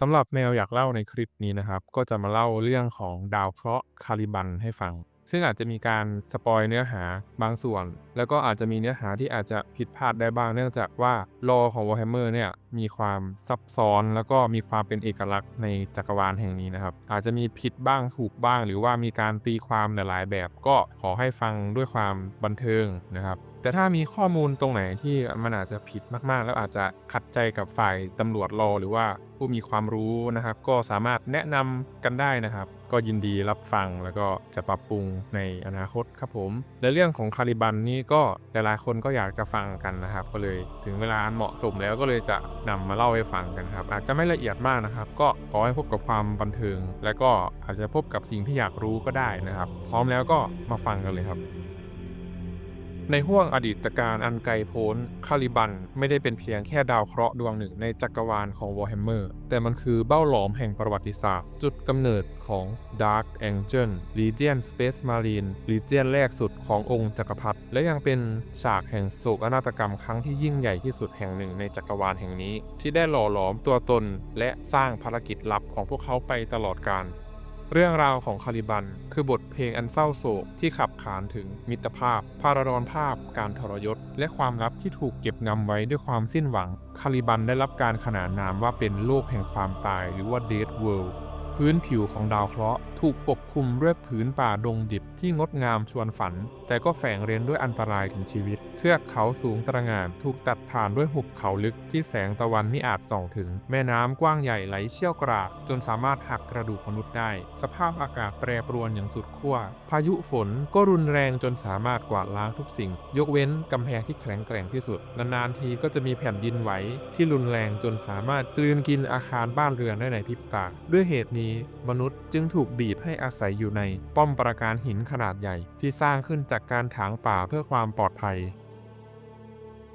สำหรับแนวอยากเล่าในคลิปนี้นะครับ ก็จะมาเล่าเรื่องของดาวเคราะห์คาลิบันให้ฟัง ซึ่งอาจจะมีการสปอยเนื้อหาบางส่วน แล้วก็อาจจะมีเนื้อหาที่อาจจะผิดพลาดได้บ้างเนื่องจากว่าลอของ Warhammer เนี่ยมีความซับซ้อนแล้วก็มีความเป็นเอกลักษณ์ในจักรวาลแห่งนี้นะครับ อาจจะมีผิดบ้างถูกบ้าง หรือว่ามีการตีความหลายๆแบบ ก็ขอให้ฟังด้วยความบันเทิงนะครับแต่ถ้ามีข้อมูลตรงไหนที่มันอาจจะผิดมากๆ แล้วอาจจะขัดใจกับฝ่ายตำรวจรอหรือว่า ผู้มีความรู้นะครับ ก็สามารถแนะนำกันได้นะครับ ก็ยินดีรับฟังแล้วก็จะปรับปรุงในอนาคตครับผม และเรื่องของคาริบันนี่ก็หลายๆ คนก็อยากจะฟังกันนะครับ ก็เลยถึงเวลาอันเหมาะสมแล้วก็เลยจะนำมาเล่าให้ฟังกันครับ อาจจะไม่ละเอียดมากนะครับ ก็ขอให้พบกับความบันเทิง และก็อาจจะพบกับสิ่งที่อยากรู้ก็ได้นะครับ พร้อมแล้วก็มาฟังกันเลยครับ ในห้วงอดีตการอันไกลโพ้น คาลิบันไม่ได้เป็นเพียงแค่ดาวเคราะห์ดวงหนึ่งในจักรวาลของ Warhammer แต่มันคือเบ้าหลอมแห่งประวัติศาสตร์ จุดกำเนิดของ Dark Angel Legion Space Marine Legion แรกสุดขององค์จักรพรรดิ และยังเป็นฉากแห่งโศกนาฏกรรมครั้งที่ยิ่งใหญ่ที่สุดแห่งหนึ่งในจักรวาลแห่งนี้ ที่ได้หล่อหลอมตัวตนและสร้างภารกิจลับของพวกเขาไปตลอดกาล เรื่องราวของคาริบัน คือบทเพลงอันเศร้าโศกที่ขับขานถึงมิตรภาพ พาราดอนภาพ การทรยศ และความลับที่ถูกเก็บงำไว้ด้วยความสิ้นหวัง คาริบันได้รับการขนานนามว่าเป็นโลกแห่งความตายหรือว่า Dead World พื้นผิวของดาวเคราะห์ถูกปกคลุมด้วยผืนป่าดงดิบที่งดงามชวนฝัน แต่ก็แฝงเร้นด้วยอันตรายถึงชีวิต เทือกเขาสูงตระหง่านถูกตัดผ่านด้วยหุบเขาลึกที่แสงตะวันไมิอาจส่องถึง แม่น้ำกว้างใหญ่ไหลเชี่ยวกรากจนสามารถหักกระดูกมนุษย์ได้ สภาพอากาศแปรปรวนอย่างสุดขั้ว พายุฝนก็รุนแรงจนสามารถกวาดล้างทุกสิ่ง ยกเว้นกำแพงที่แข็งแกร่งที่สุด นานๆทีก็จะมีแผ่นดินไหวที่รุนแรงจนสามารถกลืนกินอาคารบ้านเรือนได้ในพริบตาด้วยเหตุนี้มนุษย์จึงถูกบีบให้อาศัยอยู่ในป้อมปราการหินขนาดใหญ่ที่สร้างขึ้นจากการถางป่าเพื่อความปลอดภัย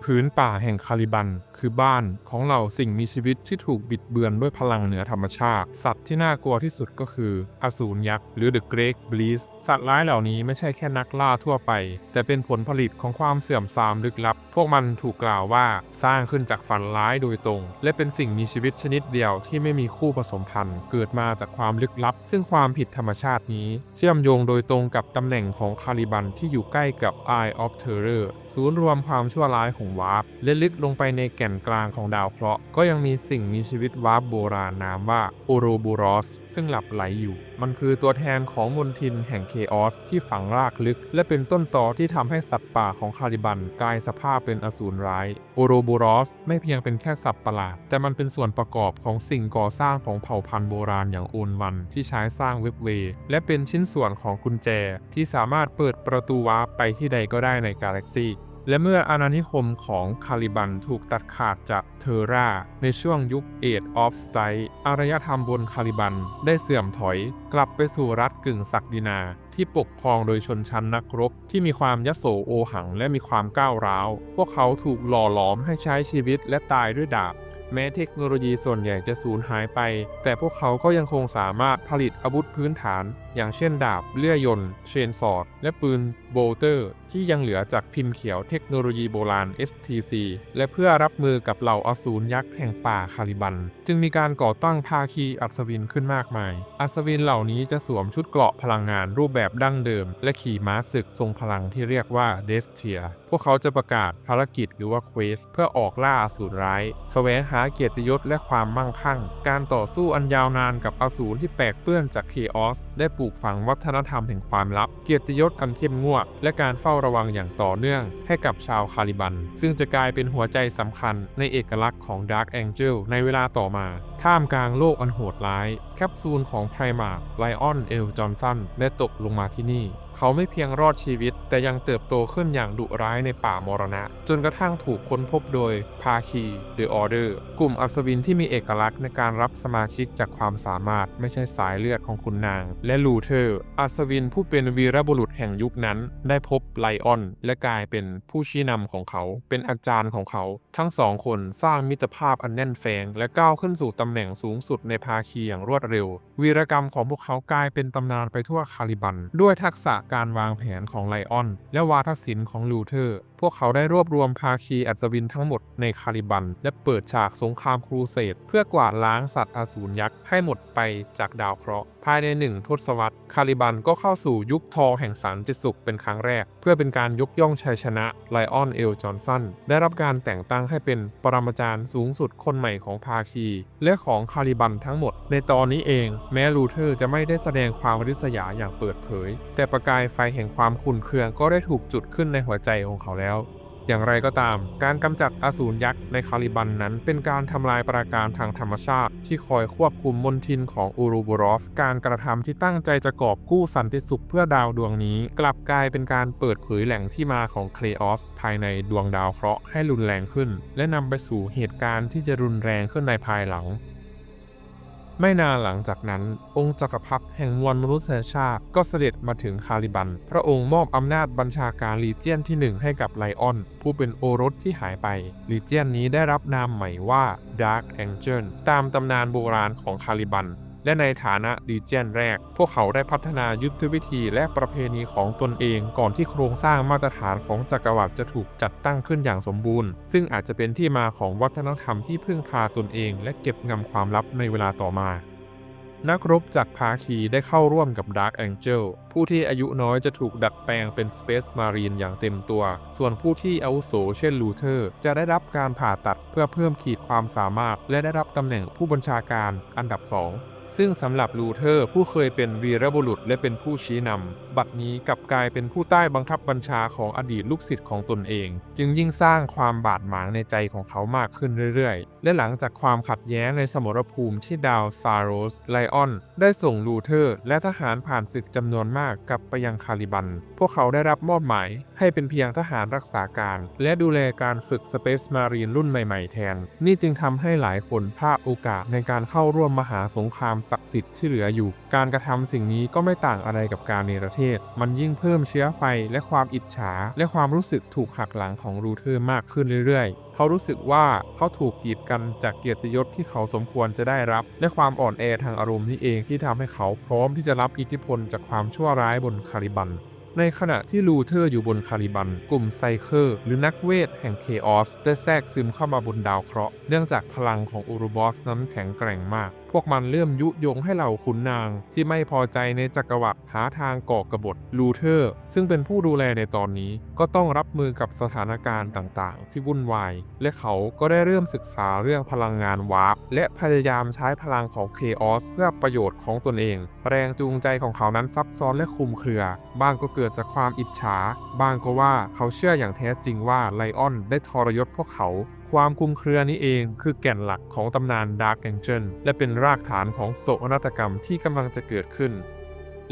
พื้นป่าแห่งคาลิบัน คือบ้านของเหล่าสิ่งมีชีวิตที่ถูกบิดเบือนด้วยพลังเหนือธรรมชาติ สัตว์ที่น่ากลัวที่สุดก็คือ อสูรยักษ์หรือ The Great Beast สัตว์ร้ายเหล่านี้ไม่ใช่แค่นักล่าทั่วไป แต่เป็นผลผลิตของความเสื่อมทรามลึกลับ พวกมันถูกกล่าวว่าสร้างขึ้นจากฝันร้ายโดยตรง และเป็นสิ่งมีชีวิตชนิดเดียวที่ไม่มีคู่ผสมพันธุ์ เกิดมาจากความลึกลับ ซึ่งความผิดธรรมชาตินี้ เชื่อมโยงโดยตรงกับตำแหน่งของคาลิบันที่อยู่ใกล้กับ Eye of Terror ศูนย์รวมความชั่วร้ายของวาร์ปและลึกลงไปในแก่นกลางของดาวเคราะห์ ก็ยังมีสิ่งมีชีวิตวาร์ปโบราณนามว่าโอโรบูรอสซึ่งหลับไหลอยู่ มันคือตัวแทนของมนทินแห่งเคออสที่ฝังรากลึก และเป็นต้นตอที่ทำให้สัตว์ป่าของคาริบันกลายสภาพเป็นอสูรร้ายโอโรบูรอสไม่เพียงเป็นแค่สัตว์ประหลาด แต่มันเป็นส่วนประกอบของสิ่งก่อสร้างของเผ่าพันธุ์โบราณอย่างโอนวันที่ใช้สร้างเว็บเวย์และเป็นชิ้นส่วนของกุญแจที่สามารถเปิดประตูวาร์ปไปที่ใดก็ได้ในกาแล็กซี และเมื่ออาณานิคมของคาลิบันถูกตัดขาดจากเทอร่า ในช่วงยุค Age of s t y อารยธรรมบนคาลิบันได้เสื่อมถอย กลับไปสู่รัฐกึ่งศักดินา ที่ปกครองโดยชนชั้นนักรบ ที่มีความยโสโอหังและมีความก้าวร้าว พวกเขาถูกหล่อหลอมให้ใช้ชีวิตและตายด้วยดาบ แม้เทคโนโลยีส่วนใหญ่จะสูญหายไป แต่พวกเขาก็ยังคงสามารถผลิตอาวุธพื้นฐานอย่างเช่นดาบ เลื่อยยนต์ เชนสอด และปืนโบลเตอร์ ที่ยังเหลือจากพิมพ์เขียวเทคโนโลยีโบราณ STC และเพื่อรับมือกับเหล่าอสูรยักษ์แห่งป่าคาลิบัน จึงมีการก่อตั้งภาคีอัศวินขึ้นมากมาย อัศวินเหล่านี้จะสวมชุดเกราะพลังงานรูปแบบดั้งเดิม และขี่ม้าศึกทรงพลังที่เรียกว่าเดสเทีย พวกเขาจะประกาศภารกิจหรือว่าเควสเพื่อออกล่าอสูรร้ายแสวงหาเกียรติยศและความมั่งคั่ง การต่อสู้อันยาวนานกับอสูรที่แปลกเปื้อนจากเคออสได้ปลูกฝังวัฒนธรรมแห่งความลับ เกียรติยศอันเข้มงวด และการเฝ้าระวังอย่างต่อเนื่องให้กับชาวคาลิบัน ซึ่งจะกลายเป็นหัวใจสำคัญในเอกลักษณ์ของ Dark Angel ในเวลาต่อมา ท่ามกลางโลกอันโหดร้าย แคปซูลของไพรมาร์ไลออนเอลจอห์นสันได้ตกลงมาที่นี่ เขาไม่เพียงรอดชีวิต แต่ยังเติบโตขึ้นอย่างดุร้ายในป่ามรณะ จนกระทั่งถูกค้นพบโดยภาคีเดอะออเดอร์กลุ่มอัศวินที่มีเอกลักษณ์ในการรับสมาชิกจากความสามารถไม่ใช่สายเลือดของคุณนาง และลูเทอร์ อัศวินผู้เป็นวีรบุรุษแห่งยุคนั้น ได้พบไลออน และกลายเป็นผู้ชี้นำของเขา เป็นอาจารย์ของเขา ทั้งสองคนสร้างมิตรภาพอันแน่นแฟง และก้าวขึ้นสู่ตำแหน่งสูงสุดในภาคีอย่างรวดเร็ว วีรกรรมของพวกเขากลายเป็นตำนานไปทั่วคาลิบัน ด้วยทักษะการวางแผนของไลออนและวาทศิลป์ของลูเทอร์ พวกเขาได้รวบรวมภาคีอัศวินทั้งหมดในคาริบัน และเปิดฉากสงครามครูเสดเพื่อกวาดล้างสัตว์อสูรยักษ์ให้หมดไปจากดาวเคราะห์ภายในหนึ่งทศวรรษคาริบันก็เข้าสู่ยุคทองแห่งสันติสุขเป็นครั้งแรก เพื่อเป็นการยกย่องชัยชนะไลออนเอลจอห์นสันได้รับการแต่งตั้งให้เป็นปรมาจารย์สูงสุดคนใหม่ของภาคี และของคาริบันทั้งหมด ในตอนนี้เอง แม้ลูเทอร์จะไม่ได้แสดงความริษยาอย่างเปิดเผย แต่ประกายไฟแห่งความขุ่นเคืองก็ได้ถูกจุดขึ้นในหัวใจของเขาแล้วอย่างไรก็ตาม การกำจัดอสูรยักษ์ในคาลิบันนั้น เป็นการทำลายปราการทางธรรมชาติ ที่คอยควบคุมมนทินของอูรูบูรอฟ การกระทำที่ตั้งใจจะกอบกู้สันติสุขเพื่อดาวดวงนี้ กลับกลายเป็นการเปิดเผยแหล่งที่มาของเคลออสภายในดวงดาวเคราะห์ให้รุนแรงขึ้น และนำไปสู่เหตุการณ์ที่จะรุนแรงขึ้นในภายหลัง ไม่นานหลังจากนั้นองค์จักรพรรดิแห่งมวลมนุษยชาติก็เสด็จมาถึงคาลิบัน พระองค์มอบอำนาจบัญชาการลีเจียนที่หนึ่งให้กับไลออน ผู้เป็นโอรสที่หายไป ลีเจียนนี้ได้รับนามใหม่ว่า Dark Angel ตามตำนานโบราณของคาลิบัน และในฐานะดีเจนแรก พวกเขาได้พัฒนายุทธวิธีและประเพณีของตนเองก่อนที่โครงสร้างมาตรฐานของจักรวรรดิจะถูกจัดตั้งขึ้นอย่างสมบูรณ์ ซึ่งอาจจะเป็นที่มาของวัฒนธรรมที่พึ่งพาตนเอง และเก็บงำความลับในเวลาต่อมานักรบจากภาคีได้เข้าร่วมกับ Dark Angel ผู้ที่อายุน้อยจะถูกดัดแปลงเป็น Space Marine อย่างเต็มตัว ส่วนผู้ที่อาวุโสเช่นลูเทอร์ จะได้รับการผ่าตัดเพื่อเพิ่มขีดความสามารถ และได้รับตำแหน่งผู้บัญชาการอันดับ 2 ซึ่งสำหรับลูเทอร์ผู้เคยเป็นวีรบุรุษและเป็นผู้ชี้นำ บัดนี้กลับกลายเป็นผู้ใต้บังคับบัญชาของอดีตลูกศิษย์ของตนเอง จึงยิ่งสร้างความบาดหมางในใจของเขามากขึ้นเรื่อยๆ และหลังจากความขัดแย้งในสมรภูมิที่ดาวซาโรสไลออน ได้ส่งลูเทอร์ และทหารผ่านศึกจำนวนมากกลับไปยังคาลิบัน พวกเขาได้รับมอบหมาย ให้เป็นเพียงทหารรักษาการ และดูแลการฝึกสเปซมารีนรุ่นใหม่ ๆแทน นี่จึงทำให้หลายคนพลาดโอกาสในการเข้าร่วมมหาสงครามศักดิ์สิทธิ์ที่เหลืออยู่ การกระทำสิ่งนี้ก็ไม่ต่างอะไรกับการเนรเทศ มันยิ่งเพิ่มเชื้อไฟและความอิจฉา และความรู้สึกถูกหักหลังของรูเทอร์มากขึ้นเรื่อยๆ เขารู้สึกว่าเขาถูกกีดกันจากเกียรติยศที่เขาสมควรจะได้รับ และความอ่อนแอทางอารมณ์นี่เองที่ทำให้เขาพร้อมที่จะรับอิทธิพลจากความชั่วร้ายบนคาริบันในขณะที่ลูเทอร์อยู่บนคาริบัน กลุ่มไซเคอร์ หรือนักเวทแห่งเคออสได้แทรกซึมเข้ามาบนดาวเคราะห์ เนื่องจากพลังของอูรูบอสนั้นแข็งแกร่งมาก พวกมันเริ่มยุยงให้เหล่าขุนนาง ที่ไม่พอใจในจักรวรรดิหาทางก่อกบฏลูเทอร์ ซึ่งเป็นผู้ดูแลในตอนนี้ก็ต้องรับมือกับสถานการณ์ต่างๆ ที่วุ่นวาย และเขาก็ได้เริ่มศึกษาเรื่องพลังงานวาร์ปและพยายามใช้พลังของเคออสเพื่อประโยชน์ของตนเอง แรงจูงใจของเขานั้นซับซ้อนและคลุมเครือ บางก็เกิดจากความอิจฉา บางก็ว่าเขาเชื่ออย่างแท้จริงว่าไลออนได้ทรยศพวกเขา ความคลุมเครือนี้เองคือแก่นหลักของตำนานดาร์กแองเจิลและเป็นรากฐานของโศกนาฏกรรมที่กำลังจะเกิดขึ้น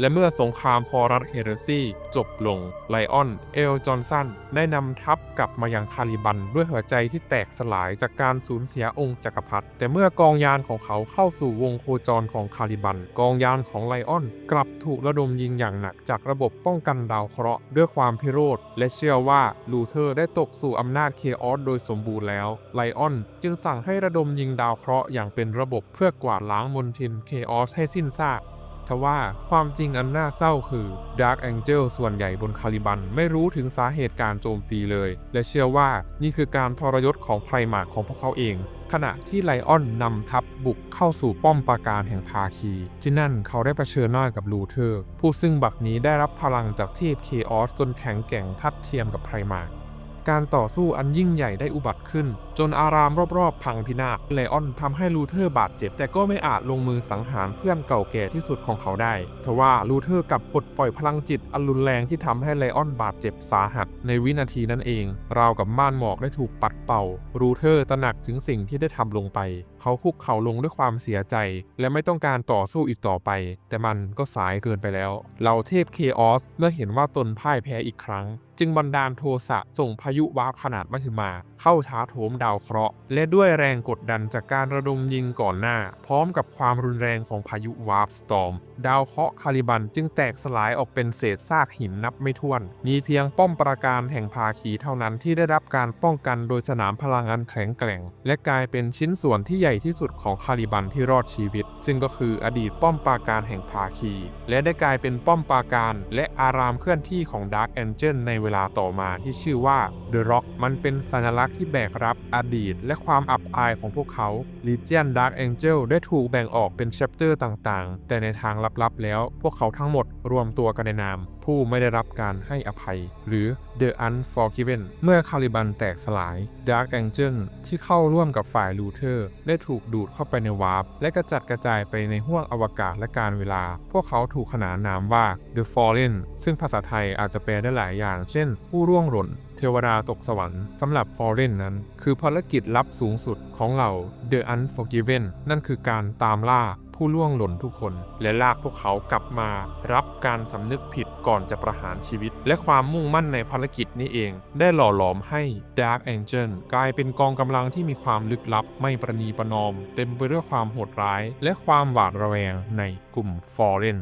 และเมื่อสงครามคอรัสเฮเรซีจบลง ไลออน เอล จอห์นสัน ได้นำทัพกลับมายังคาลิบันด้วยหัวใจที่แตกสลายจากการสูญเสียองค์จักรพรรดิ แต่เมื่อกองยานของเขาเข้าสู่วงโคจรของคาลิบัน กองยานของไลออน กลับถูกระดมยิงอย่างหนักจากระบบป้องกันดาวเคราะห์ด้วยความพิโรธ และเชื่อว่าลูเทอร์ได้ตกสู่อำนาจเคออสโดยสมบูรณ์แล้ว ไลออนจึงสั่งให้ระดมยิงดาวเคราะห์อย่างเป็นระบบเพื่อกวาดล้างมลทินเคออสให้สิ้นซาก ทว่าความจริงอันน่าเศร้าคือ Dark Angel ส่วนใหญ่บนคาลิบันไม่รู้ถึงสาเหตุการโจมตีเลย และเชื่อว่านี่คือการทรยศของไพรมาร์ของพวกเขาเอง ขณะที่ไลออนนำทัพบุกเข้าสู่ป้อมปราการแห่งภาคี ที่นั่นเขาได้เผชิญหน้ากับลูเทอร์ ผู้ซึ่งบักนี้ได้รับพลังจากเทพเคออสจนแข็งแกร่งทัดเทียมกับไพรมาร์ การต่อสู้อันยิ่งใหญ่ได้อุบัติขึ้น จนอารามรอบๆ พังพินาศเลออนทำให้ลูเทอร์บาดเจ็บ แต่ก็ไม่อาจลงมือสังหารเพื่อนเก่าแก่ที่สุดของเขาได้ทว่าลูเทอร์กับปลดปล่อยพลังจิตอันรุนแรงที่ทำให้เลออนบาดเจ็บสาหัส ในวินาทีนั้นเอง ราวกับม่านหมอกได้ถูกปัดเป่าลูเทอร์ตระหนักถึงสิ่งที่ได้ทำลงไป เขาคุกเข่าลงด้วยความเสียใจ และไม่ต้องการต่อสู้อีกต่อไป แต่มันก็สายเกินไปแล้วเหล่าเทพเคออสเมื่อเห็นว่าตนพ่ายแพ้อีกครั้ง จึงบันดาลโทสะส่งพายุวาร์ปขนาดมหึมา เข้าท้าโถมดาวเคราะห์และด้วยแรงกดดันจากการระดมยิงก่อนหน้า พร้อมกับความรุนแรงของพายุวาร์ปสตอมดาวเคราะห์คาลิบันจึงแตกสลายออกเป็นเศษซากหินนับไม่ถ้วน มีเพียงป้อมปราการแห่งภาคีเท่านั้นที่ได้รับการป้องกันโดยสนามพลังอันแข็งแกร่ง และกลายเป็นชิ้นส่วนที่ใหญ่ญ่ที่สุดของคาลิบันที่รอดชีวิต ซึ่งก็คืออดีตป้อมปราการแห่งภาคี และได้กลายเป็นป้อมปราการ และอารามเคลื่อนที่ของดาร์ a แองเจิลในเวลาต่อมาที่ชื่อว่า The Rock มันเป็นสัญลักษณ์ที่แบกรับอดีต และความอับอายของพวกเขา Legion Dark Angel ได้ถูกแบ่งออกเป็น chapter ต่างๆ แต่ในทางลับๆแล้ว พวกเขาทั้งหมดรวมตัวกันในนาม ผู้ไม่ได้รับการให้อภัย หรือ The Unforgiven เมื่อคาลิบันแตกสลาย Dark Angel ที่เข้าร่วมกับฝ่ายลูเทอร์ ได้ถูกดูดเข้าไปในวาร์ปและกระจัดกระจายไปในห้วงอวกาศและการเวลา พวกเขาถูกขนานนามว่า The Fallen ซึ่งภาษาไทยอาจจะแปลได้หลายอย่าง เช่น ผู้ร่วงหล่น เทวดาตกสวรรค์สำหรับ Fallen นั้น คือภารกิจลับสูงสุดของเหล่า The Unforgiven นั่นคือการตามล่า ผู้ล่วงหล่นทุกคน และลากพวกเขากลับมา รับการสำนึกผิดก่อนจะประหารชีวิต และความมุ่งมั่นในภารกิจนี้เอง ได้หล่อหลอมให้ Dark Angel กลายเป็นกองกำลังที่มีความลึกลับไม่ประนีประนอม เต็มไปด้วยความโหดร้าย และความหวาดระแวงในกลุ่ม Foreign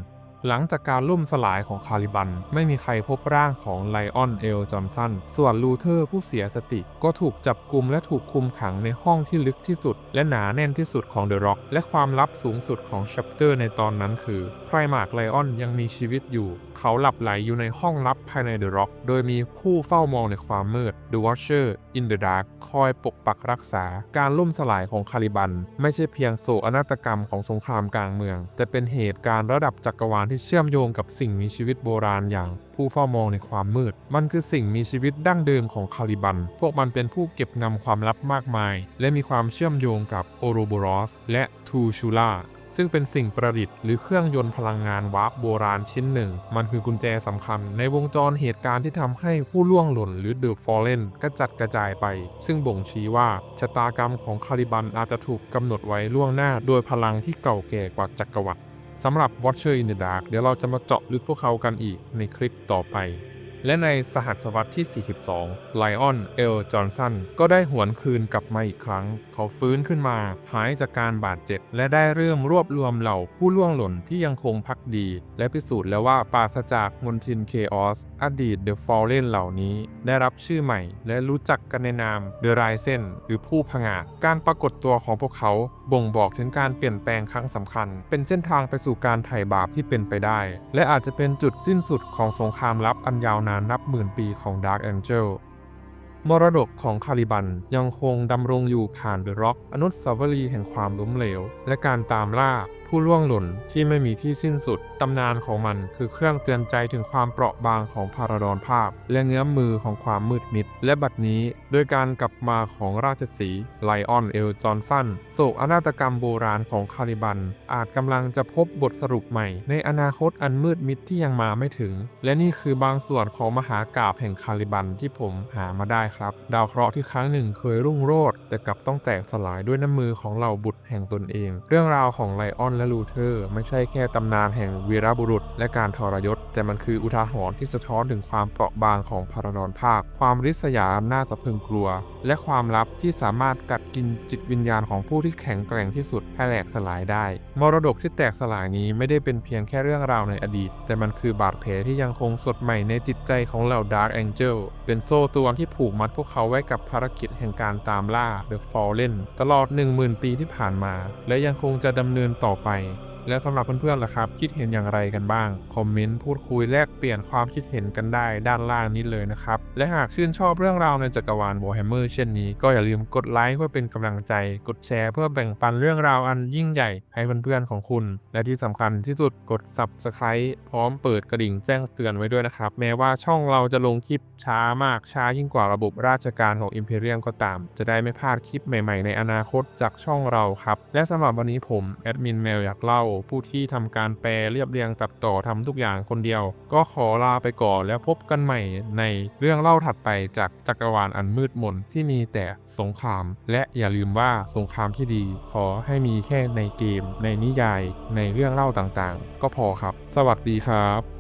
หลังจากการล่มสลายของคาลิบัน ไม่มีใครพบร่างของไลออนเอลจอห์นสัน ส่วนลูเทอร์ผู้เสียสติ ก็ถูกจับกลุมและถูกคุมขังในห้องที่ลึกที่สุด และหนาแน่นที่สุดของเดอะร็อกและความลับสูงสุดของชัปเตอร์ในตอนนั้นคือไพรมาร์กไลออนยังมีชีวิตอยู่ เขาหลับไหลอยู่ในห้องลับภายในเดอะร็อกโดยมีผู้เฝ้ามองในความมืด The Watcher in the Dark คอยปกปักรักษา การล่มสลายของคาลิบัน ไม่ใช่เพียงโศกนาฏกรรมของสงครามกลางเมือง แต่เป็นเหตุการณ์ระดับจักรวาลที่เชื่อมโยงกับสิ่งมีชีวิตโบราณอย่างผู้เฝ้ามองในความมืด มันคือสิ่งมีชีวิตดั้งเดิมของคาลิบัน พวกมันเป็นผู้เก็บงำความลับมากมาย และมีความเชื่อมโยงกับโอโรโบรอสและทูชูล่าซึ่งเป็นสิ่งประดิษฐ์หรือเครื่องยนต์พลังงานวาร์ปโบราณชิ้นหนึ่ง มันคือกุญแจสำคัญ ในวงจรเหตุการณ์ที่ทำให้ผู้ล่วงหล่นหรือเดอะฟอลเลนกระจัดกระจายไป ซึ่งบ่งชี้ว่าชะตากรรมของคาลิบันอาจจะถูกกำหนดไว้ล่วงหน้า โดยพลังที่เก่าแก่กว่าจักรวรรดิ สำหรับ Watcher in the Dark เดี๋ยวเราจะมาเจาะลึกพวกเขากันอีกในคลิปต่อไป และในสหัสวรรษที่ 42 ไลออน เอล จอห์นสัน ก็ได้หวนคืนกลับมาอีกครั้ง เขาฟื้นขึ้นมา หายจากการบาดเจ็บ และได้เริ่มรวบรวมเหล่าผู้ล่วงหล่นที่ยังคงพักดี และพิสูจน์แล้วว่าปราศจากมนทินเคออส อดีตเดอะฟอลเลนเหล่านี้ ได้รับชื่อใหม่ และรู้จักกันในนามเดอะไรเซนหรือผู้ผงาดการปรากฏตัวของพวกเขา บ่งบอกถึงการเปลี่ยนแปลงครั้งสำคัญ เป็นเส้นทางไปสู่การไถ่บาปที่เป็นไปได้ และอาจจะเป็นจุดสิ้นสุดของสงครามลับอันยาวนานานนับหมื่นปีของ Dark Angel มรดกของคาลิบันยังคงดำรงอยู่ผ่านเดอะร็อกอนุสาวรีย์แห่งความล้มเหลว และการตามล่าผู้ล่วงหล่นที่ไม่มีที่สิ้นสุด ตำนานของมันคือเครื่องเตือนใจถึงความเปราะบางของพาราดอนภาพ และเงื้อมมือของความมืดมิด และบัดนี้โดยการกลับมาของราชสีห์ไลออนเอลจอห์นสันโศกอนาตกรรมโบราณของคาลิบัน อาจกำลังจะพบบทสรุปใหม่ ในอนาคตอันมืดมิดที่ยังมาไม่ถึง และนี่คือบางส่วนของมหากาบแห่งคาลิบันที่ผมหามาได้ครับ ดาวเคราะห์ที่ครั้งหนึ่งเคยรุ่งโรจน์แต่กลับต้องแตกสลายด้วยน้ำมือของเหล่าบุตรแห่งตนเอง เรื่องราวของไลออนและลูเทอร์ ไม่ใช่แค่ตำนานแห่งวีรบุรุษ และการทรยศแต่มันคืออุทาหรณ์ที่สะท้อนถึงความเปราะบางของพาราดอนภาค ความริษยาน่าสะพรึงกลัว และความลับที่สามารถกัดกินจิตวิญญาณของผู้ที่แข็งแกร่งที่สุดให้แหลกสลายได้ มรดกที่แตกสลายนี้ไม่ได้เป็นเพียงแค่เรื่องราวในอดีต แต่มันคือบาดแผลที่ยังคงสดใหม่ในจิตใจของเหล่า Dark Angel เป็นโซ่ตรวนที่ผูกมัดพวกเขาไว้กับภารกิจแห่งการตามล่า The Fallen ตลอด 10,000 ปีที่ผ่านมา และยังคงจะดำเนินต่อไป และสำหรับเพื่อนๆล่ะครับ คิดเห็นอย่างไรกันบ้าง คอมเมนต์พูดคุยแลกเปลี่ยนความคิดเห็นกันได้ด้านล่างนี้เลยนะครับ และหากชื่นชอบเรื่องราวในจักรวาล Warhammer เช่นนี้ก็อย่าลืมกดไลค์เพื่อเป็นกำลังใจ กดแชร์เพื่อแบ่งปันเรื่องราวอันยิ่งใหญ่ให้เพื่อนๆของคุณ และที่สำคัญที่สุดกด Subscribe พร้อมเปิดกระดิ่งแจ้งเตือนไว้ด้วยนะครับ แม้ว่าช่องเราจะลงคลิปช้ามากช้ายิ่งกว่าระบบราชการของ Imperium ก็ตาม จะได้ไม่พลาดคลิปใหม่ๆ ในอนาคตจากช่องเราครับและสำหรับวันนี้ผมแอดมินแมวอยากเล่าผู้ที่ทำการแปลเรียบเรียงตัดต่อทำทุกอย่างคนเดียว ก็ขอลาไปก่อนแล้วพบกันใหม่ในเรื่องเล่าถัดไปจากจักรวาลอันมืดมนที่มีแต่สงคราม และอย่าลืมว่าสงครามที่ดี ขอให้มีแค่ในเกม ในนิยาย ในเรื่องเล่าต่างๆ ก็พอครับ สวัสดีครับ